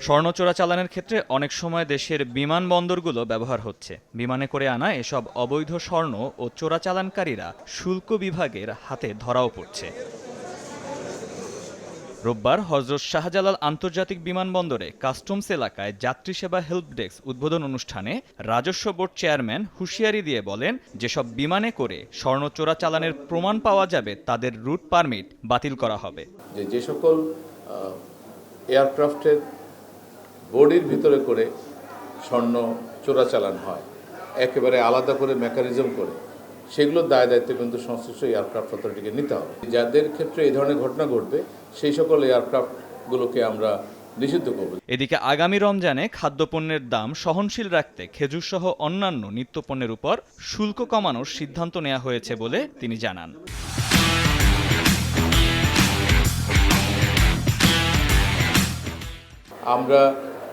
স্বর্ণ চোরাচালানের ক্ষেত্রে অনেক সময় দেশের বিমানবন্দরগুলো ব্যবহার হচ্ছে। বিমানে করে আনা এসব অবৈধ স্বর্ণ ও চোরাচালানকারীরা শুল্ক বিভাগের হাতে ধরাও পড়ছে। রোববার হজরত শাহজালাল আন্তর্জাতিক বিমানবন্দরে কাস্টমস এলাকায় যাত্রী সেবা হেল্প ডেস্ক উদ্বোধন অনুষ্ঠানে রাজস্ব বোর্ড চেয়ারম্যান হুঁশিয়ারি দিয়ে বলেন, যেসব বিমানে করে স্বর্ণ চোরাচালানের প্রমাণ পাওয়া যাবে, তাদের রুট পারমিট বাতিল করা হবে। যে সকল এয়ারক্রাফটের বডির ভিতরে করে স্বর্ণ চোরাচালান হয়। একেবারে আলাদা করে মেকানিজম করে। সেগুলোর দায় দায়িত্ব কিন্তু সংশ্লিষ্ট এয়ারক্রাফট অথরিটিকে নিতে হবে। যাদের ক্ষেত্রে এই ধরনের ঘটনা ঘটবে, সেই সকল এয়ারক্রাফটগুলোকে আমরা নিষিদ্ধ করব। এদিকে আগামী রমজানে খাদ্যপণ্যের দাম সহনশীল রাখতে খেজুরসহ অন্যান্য নিত্যপণ্যের উপর শুল্ক কমানোর সিদ্ধান্ত নেওয়া হয়েছে বলে তিনি জানান। আমরা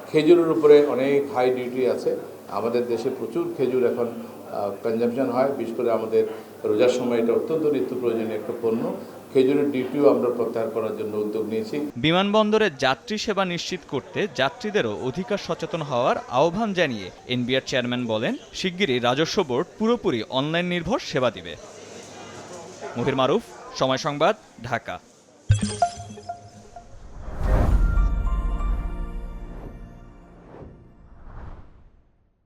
খেজুরের উপরে অনেক হাই ডিউটি আছে। আমাদের দেশে প্রচুর খেজুর এখন কনজামশন হয়। বিশেষ করে আমাদের রোজার সময় এটা অত্যন্ত নিত্য প্রয়োজনীয় একটা পণ্য। খেজুরের ডিউটিও আমরা প্রত্যাহার করার জন্য উদ্যোগ নিয়েছি। বিমানবন্দরে যাত্রী সেবা নিশ্চিত করতে যাত্রীদেরও অধিকার সচেতন হওয়ার আহ্বান জানিয়ে এনবিআর চেয়ারম্যান বলেন, শিগগিরই রাজস্ব বোর্ড পুরোপুরি অনলাইন নির্ভর সেবা দিবে। মহির মারুফ, সময় সংবাদ, ঢাকা।